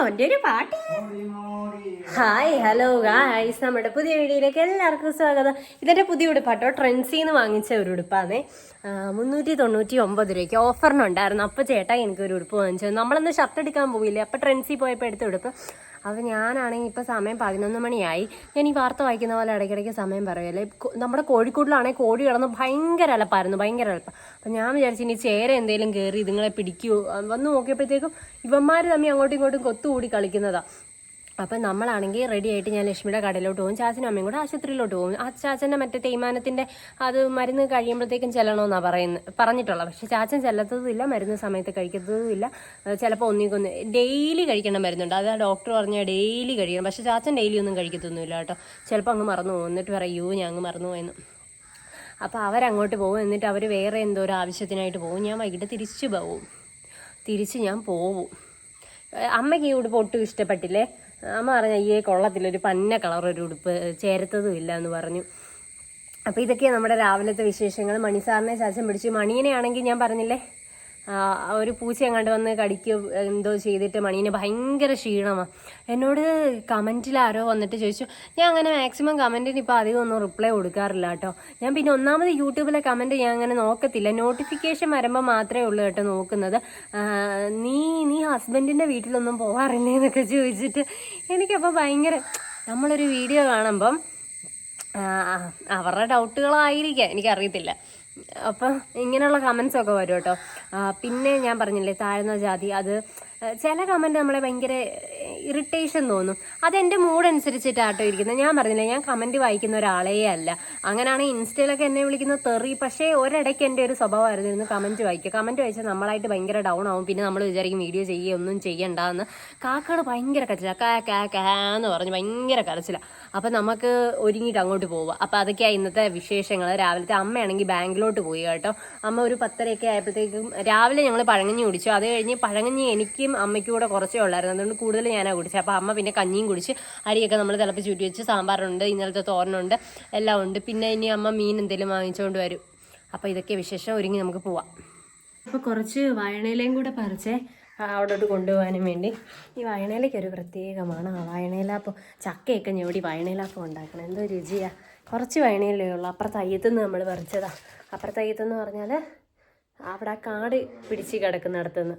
അവന്റെ ഒരു പാട്ട്. ഹായ് ഹലോ ഗായ്സ് നമ്മുടെ പുതിയ വീഡിയോയിലേക്ക് എല്ലാവർക്കും സ്വാഗതം. ഇതെന്റെ പുതിയ ഉടുപ്പാട്ടോ. നിന്ന് വാങ്ങിച്ച ഒരു ഉടുപ്പാണേ മുന്നൂറ്റി തൊണ്ണൂറ്റി ഒമ്പത് രൂപയ്ക്ക് ഓഫറിനുണ്ടായിരുന്നു അപ്പോൾ ചേട്ടാ എനിക്കൊരു ഉടുപ്പ് വാങ്ങിച്ചു നമ്മളന്ന് ഷർട്ട് എടുക്കാൻ പോയില്ലേ അപ്പോൾ ട്രെൻസിൽ പോയപ്പോൾ എടുത്ത ഉടുപ്പ്. അപ്പോൾ ഞാനാണെങ്കിൽ ഇപ്പോൾ സമയം പതിനൊന്ന് മണിയായി. ഞാൻ ഈ വാർത്ത വായിക്കുന്ന പോലെ ഇടയ്ക്കിടയ്ക്ക് സമയം പറയുമല്ലേ നമ്മുടെ കോഴിക്കോട്ടിലാണെങ്കിൽ കോഴി കിടന്ന് ഭയങ്കര അലപ്പായിരുന്നു ഭയങ്കര അലപ്പം. അപ്പം ഞാൻ വിചാരിച്ചു ഇനി ചേര എന്തെങ്കിലും കയറി ഇതുങ്ങളെ പിടിക്കുമോ വന്ന് നോക്കിയപ്പോഴത്തേക്കും ഇവന്മാർ തമ്മിൽ അങ്ങോട്ടും ഇങ്ങോട്ടും കൊത്തുകൂടി കളിക്കുന്നതാണ് അപ്പം നമ്മളാണെങ്കിൽ റെഡി ആയിട്ട് ഞാൻ ലക്ഷ്മിയുടെ കടയിലോട്ട് പോകും. ചാച്ചനും അമ്മയും കൂടെ ആശുപത്രിയിലോട്ട് പോകും. ആ ചാച്ചന്റെ മറ്റേ തേയ്മാനത്തിന്റെ അത് മരുന്ന് കഴിയുമ്പോഴത്തേക്കും ചെല്ലണമെന്നാണ് പറയുന്നത് പറഞ്ഞിട്ടുള്ളത്. പക്ഷേ ചാച്ചൻ ചെല്ലത്തതുമില്ല മരുന്ന് സമയത്ത് കഴിക്കത്തതുമില്ല. ചിലപ്പോൾ ഒന്നിക്കൊന്ന് ഡെയിലി കഴിക്കേണ്ട മരുന്നുണ്ട്. അത് ആ ഡോക്ടർ പറഞ്ഞാൽ ഡെയിലി കഴിക്കണം. പക്ഷേ ചാച്ചൻ ഡെയിലി ഒന്നും കഴിക്കത്തൊന്നുമില്ല കേട്ടോ. ചിലപ്പോൾ അങ്ങ് മറന്നു പോകും. എന്നിട്ട് പറയൂ ഞാൻ അങ്ങ് മറന്നു പോയെന്ന്. അപ്പോൾ അവരങ്ങോട്ട് പോകും. എന്നിട്ട് അവർ വേറെ എന്തോ ഒരു ആവശ്യത്തിനായിട്ട് പോകും. ഞാൻ വൈകിട്ട് തിരിച്ചു പോകും തിരിച്ച് ഞാൻ പോവും. അമ്മയ്ക്ക് ഈ ഉടുപ്പ് ഒട്ടും ഇഷ്ടപ്പെട്ടില്ലേ? അമ്മ പറഞ്ഞ അയ്യേ കൊള്ളത്തില്ല ഒരു പന്ന കളർ ഒരു ഉടുപ്പ് ചേരത്തതും ഇല്ല എന്ന് പറഞ്ഞു. അപ്പോൾ ഇതൊക്കെയാണ് നമ്മുടെ രാവിലത്തെ വിശേഷങ്ങൾ. മണിസാറിനെ ശാസം പിടിച്ചു. മണീനെ ആണെങ്കിൽ ഞാൻ പറഞ്ഞില്ലേ? ഒരു പൂച്ച എങ്ങാണ്ട് വന്ന് കടിക്കുക എന്തോ ചെയ്തിട്ട് മണീനെ ഭയങ്കര ക്ഷീണമാണ് എന്നോട് കമന്റിൽ ആരോ വന്നിട്ട് ചോദിച്ചു ഞാൻ അങ്ങനെ മാക്സിമം കമന്റിന് ഇപ്പോൾ അധികം ഒന്നും റിപ്ലൈ കൊടുക്കാറില്ല കേട്ടോ ഞാൻ പിന്നെ ഒന്നാമത് യൂട്യൂബിലെ കമന്റ് ഞാൻ അങ്ങനെ നോക്കത്തില്ല. നോട്ടിഫിക്കേഷൻ വരുമ്പോൾ മാത്രമേ ഉള്ളൂ കേട്ടോ നോക്കുന്നത്. നീ നീ ഹസ്ബൻഡിന്റെ വീട്ടിലൊന്നും പോകാറില്ലേ എന്നൊക്കെ ചോദിച്ചിട്ട് എനിക്കപ്പോൾ ഭയങ്കര നമ്മളൊരു വീഡിയോ കാണുമ്പം അവരുടെ ഡൗട്ടുകളായിരിക്കാം എനിക്കറിയത്തില്ല. അപ്പം ഇങ്ങനെയുള്ള കമൻസ് ഒക്കെ വരും കേട്ടോ. പിന്നെ ഞാൻ പറഞ്ഞില്ലേ താഴ്ന്ന ജാതി അത് ചില കമന്റ് നമ്മളെ ഭയങ്കര ഇറിറ്റേഷൻ തോന്നും. അതെന്റെ മൂഡ് അനുസരിച്ചിട്ടാട്ടോ ഇരിക്കുന്നത്. ഞാൻ പറഞ്ഞില്ലേ ഞാൻ കമന്റ് വായിക്കുന്ന ഒരാളേ അല്ല. അങ്ങനെയാണെങ്കിൽ ഇൻസ്റ്റയിലൊക്കെ എന്നെ വിളിക്കുന്ന തെറി പക്ഷേ ഒരിടയ്ക്ക് എന്റെ ഒരു സ്വഭാവമായിരുന്നു ഇരുന്ന് കമന്റ് വായിക്കുക. കമന്റ് വായിച്ചാൽ നമ്മളായിട്ട് ഭയങ്കര ഡൗൺ ആവും. പിന്നെ നമ്മൾ വിചാരിക്കും വീഡിയോ ചെയ്യുക ഒന്നും ചെയ്യണ്ടെന്ന്. കാക്കകൾ ഭയങ്കര കരച്ചില്ല കാ കാ കാ എന്ന് പറഞ്ഞ് ഭയങ്കര കരച്ചില. അപ്പം നമുക്ക് ഒരുങ്ങിട്ട് അങ്ങോട്ട് പോവുക അപ്പോൾ അതൊക്കെയാണ് ഇന്നത്തെ വിശേഷങ്ങൾ രാവിലത്തെ അമ്മയാണെങ്കിൽ ബാങ്കിലോട്ട് പോയി കേട്ടോ. അമ്മ ഒരു പത്തരയൊക്കെ ആയപ്പോഴത്തേക്കും രാവിലെ ഞങ്ങൾ പഴങ്ങഞ്ഞി കുടിച്ചു. അത് കഴിഞ്ഞ് പഴങ്ങഞ്ഞി എനിക്കും അമ്മയ്ക്കും കൂടെ കുറച്ചേ ഉള്ളായിരുന്നു. അതുകൊണ്ട് കൂടുതൽ ഞാനാണ് കുടിച്ചത് അപ്പോൾ അമ്മ പിന്നെ കഞ്ഞിയും കുടിച്ച് അരിയൊക്കെ നമ്മൾ തിളപ്പിച്ച് ചുറ്റി വെച്ച് സാമ്പാറുണ്ട് ഇന്നലത്തെ തോരനുണ്ട് എല്ലാം ഉണ്ട്. പിന്നെ ഇനി അമ്മ മീൻ എന്തെങ്കിലും വാങ്ങിച്ചുകൊണ്ട് വരും. അപ്പോൾ ഇതൊക്കെ വിശേഷം ഒരുങ്ങി നമുക്ക് പോവാം. അപ്പോൾ കുറച്ച് വയണയിലയും കൂടെ പറിച്ചേ. അവിടോട്ട് കൊണ്ടുപോകാനും വേണ്ടി. ഈ വയണയിലേക്ക് ഒരു പ്രത്യേകമാണ്. ആ വയണയിലാപ്പം ചക്കയൊക്കെ ഞെവിടി വയണയിലാപ്പം ഉണ്ടാക്കണം. എന്തോ രുചിയാ. കുറച്ച് വയണയിലേ ഉള്ളൂ. അപ്പുറത്തെ അയ്യത്തുനിന്ന് നമ്മൾ പറിച്ചതാണ് അപ്പുറത്തെ അയ്യത്തെന്ന് പറഞ്ഞാൽ അവിടെ ആ കാട് പിടിച്ച് കിടക്കുന്നിടത്തുനിന്ന്.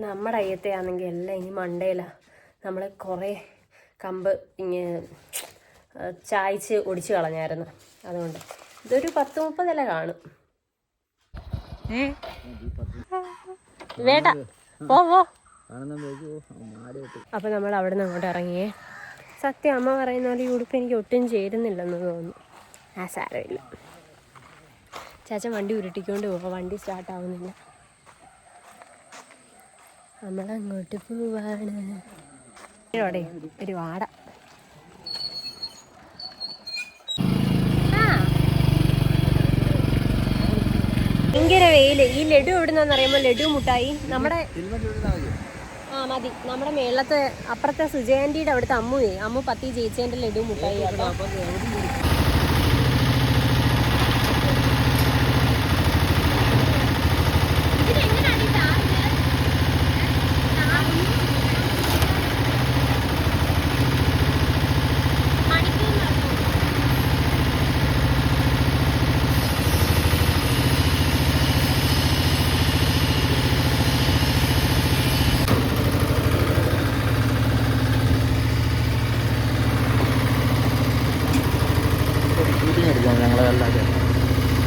നമ്മുടെ അയ്യത്തെ ആണെങ്കിൽ എല്ലാം ഇനി മണ്ടയിലാണ് നമ്മൾ കുറേ കമ്പ് ഇങ്ങനെ ചായച്ച് ഒടിച്ച് കളഞ്ഞായിരുന്നു. അതുകൊണ്ട് ഇതൊരു പത്ത് മുപ്പതില കാണും. വേണ്ട. പോ പോ. അപ്പൊ നമ്മൾ അവിടെ നിന്ന് അങ്ങോട്ട് ഇറങ്ങിയേ. സത്യം അമ്മ പറയുന്ന പോലെ ഈ ഉടുപ്പ് എനിക്ക് ഒട്ടും ചേരുന്നില്ലെന്ന് തോന്നുന്നു. ആ സാരമില്ല. ചാച്ച വണ്ടി ഉരുട്ടിക്കൊണ്ട് പോവാ. വണ്ടി സ്റ്റാർട്ട് ആവുന്നില്ല. നമ്മളങ്ങോട്ട് പോവാണ്. ഇവിടെ ഒരു വാട. ഭയങ്കര വെയിൽ. ഈ ലഡു എവിടുന്നാന്ന് അറിയുമ്പോൾ ലഡു മുട്ടായി. നമ്മുടെ ആ മതി. നമ്മുടെ മേളത്തെ അപ്പുറത്തെ സുജയാന്റിയുടെ അവിടുത്തെ അമ്മുവേ. അമ്മു പത്തി ജയിച്ചതിന്റെ ലഡു മുട്ടായി കേട്ടോ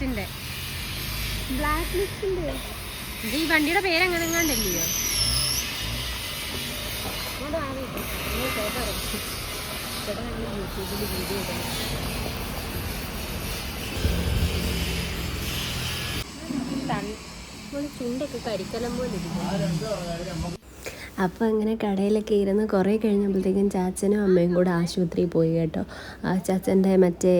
ലിസ്റ്റിന്റെ. ബ്ലാക്ക് ലിസ്റ്റിന്റെ ഈ വണ്ടിയുടെ പേര് അങ്ങനെ അപ്പോൾ അങ്ങനെ കടയിലൊക്കെ ഇരുന്ന് കുറേ കഴിഞ്ഞപ്പോഴത്തേക്കും ചാച്ചനും അമ്മയും കൂടെ ആശുപത്രിയിൽ പോയി കേട്ടോ. ആ ചാച്ചന്റെ മറ്റേ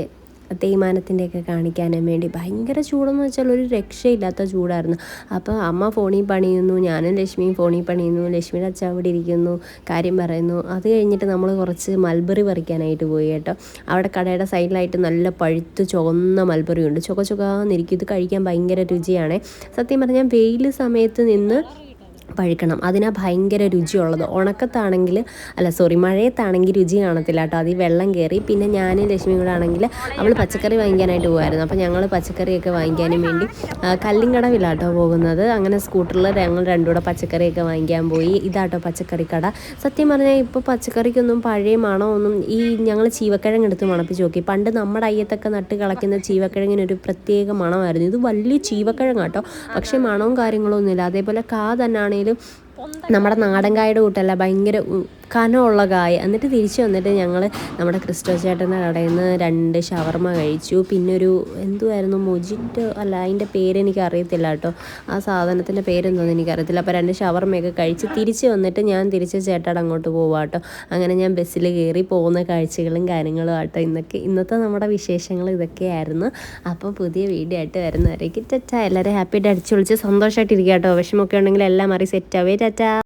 തേയ്മാനത്തിന്റെയൊക്കെ കാണിക്കാനും വേണ്ടി. ഭയങ്കര ചൂടെന്ന് വെച്ചാൽ ഒരു രക്ഷയില്ലാത്ത ചൂടായിരുന്നു. അപ്പോൾ അമ്മ ഫോണിൽ പണിയുന്നു ഞാനും ലക്ഷ്മിയും ഫോണിൽ പണിയുന്നു ലക്ഷ്മിയുടെ അച്ഛൻ അവിടെ ഇരിക്കുന്നു കാര്യം പറയുന്നു. അത് കഴിഞ്ഞിട്ട് നമ്മൾ കുറച്ച് മൽബറി പറിക്കാനായിട്ട് പോയി കേട്ടോ. അവിടെ കടയുടെ സൈഡിലായിട്ട് നല്ല പഴുത്ത് ചുവന്ന മൽബറി ഉണ്ട് ചുക ചുകാന്നിരിക്കും ഇത് കഴിക്കാൻ ഭയങ്കര രുചിയാണ്. സത്യം പറഞ്ഞാൽ വെയിൽ സമയത്ത് നിന്ന് പഴുക്കണം അതിനാ ഭയങ്കര രുചിയുള്ളത്. ഉണക്കത്താണെങ്കിൽ അല്ല സോറി മഴയത്താണെങ്കിൽ രുചി കാണത്തില്ല കേട്ടോ. അതിൽ വെള്ളം കയറി പിന്നെ ഞാനും ലക്ഷ്മി കൂടെ ആണെങ്കിൽ അവൾ പച്ചക്കറി വാങ്ങിക്കാനായിട്ട് പോകുമായിരുന്നു അപ്പോൾ ഞങ്ങൾ പച്ചക്കറിയൊക്കെ വാങ്ങിക്കാനും വേണ്ടി കല്ലിങ്കടവില്ല കേട്ടോ പോകുന്നത്. അങ്ങനെ സ്കൂട്ടറിൽ ഞങ്ങൾ രണ്ടുകൂടെ പച്ചക്കറിയൊക്കെ വാങ്ങിക്കാൻ പോയി. ഇതാട്ടോ പച്ചക്കറി കട സത്യം പറഞ്ഞാൽ ഇപ്പോൾ പച്ചക്കറിക്കൊന്നും പഴയ മണോ ഒന്നും ഈ ഞങ്ങൾ ചീവക്കിഴങ്ങ് എടുത്ത് മണപ്പിച്ച് നോക്കി. പണ്ട് നമ്മുടെ അയ്യത്തൊക്കെ നട്ട് കളയ്ക്കുന്ന ചീവക്കിഴങ്ങിനൊരു പ്രത്യേക മണമായിരുന്നു. ഇത് വലിയ ചീവക്കിഴങ്ങാട്ടോ പക്ഷേ മണവും കാര്യങ്ങളൊന്നുമില്ല. അതേപോലെ കാ തന്നെയാണേലും നമ്മുടെ നാടൻ കായുടെ കൂട്ടല്ല ഭയങ്കര കനമുള്ള കായ. എന്നിട്ട് തിരിച്ചു വന്നിട്ട് ഞങ്ങൾ നമ്മുടെ ക്രിസ്റ്റോ ചേട്ടന്റെ കടയിൽ നിന്ന് രണ്ട് ഷവർമ കഴിച്ചു. പിന്നെ ഒരു എന്തുമായിരുന്നു മൊജിറ്റോ? അല്ല അതിന്റെ പേര് എനിക്ക് അറിയത്തില്ല കേട്ടോ. ആ സാധനത്തിന്റെ പേരെന്തോന്ന് എനിക്കറിയത്തില്ല. അപ്പോൾ രണ്ട് ഷവർമയൊക്കെ കഴിച്ച് തിരിച്ച് വന്നിട്ട് ഞാൻ തിരിച്ച് ചേട്ടാട് അങ്ങോട്ട് പോവാം കേട്ടോ. അങ്ങനെ ഞാൻ ബസ്സിൽ കയറി പോകുന്ന കാഴ്ചകളും കാര്യങ്ങളും ആട്ടോ. ഇന്നൊക്കെ ഇന്നത്തെ നമ്മുടെ വിശേഷങ്ങൾ ഇതൊക്കെയായിരുന്നു. അപ്പോൾ പുതിയ വീഡിയോ ആയിട്ട് വരുന്നവരേക്ക് ടറ്റാ. എല്ലാവരും ഹാപ്പിയായിട്ട് അടിച്ചു വിളിച്ച് സന്തോഷമായിട്ടിരിക്കാം കേട്ടോ. വിഷമമൊക്കെ ഉണ്ടെങ്കിൽ എല്ലാം മാറി സെറ്റ് ആവേ ടാറ്റാ.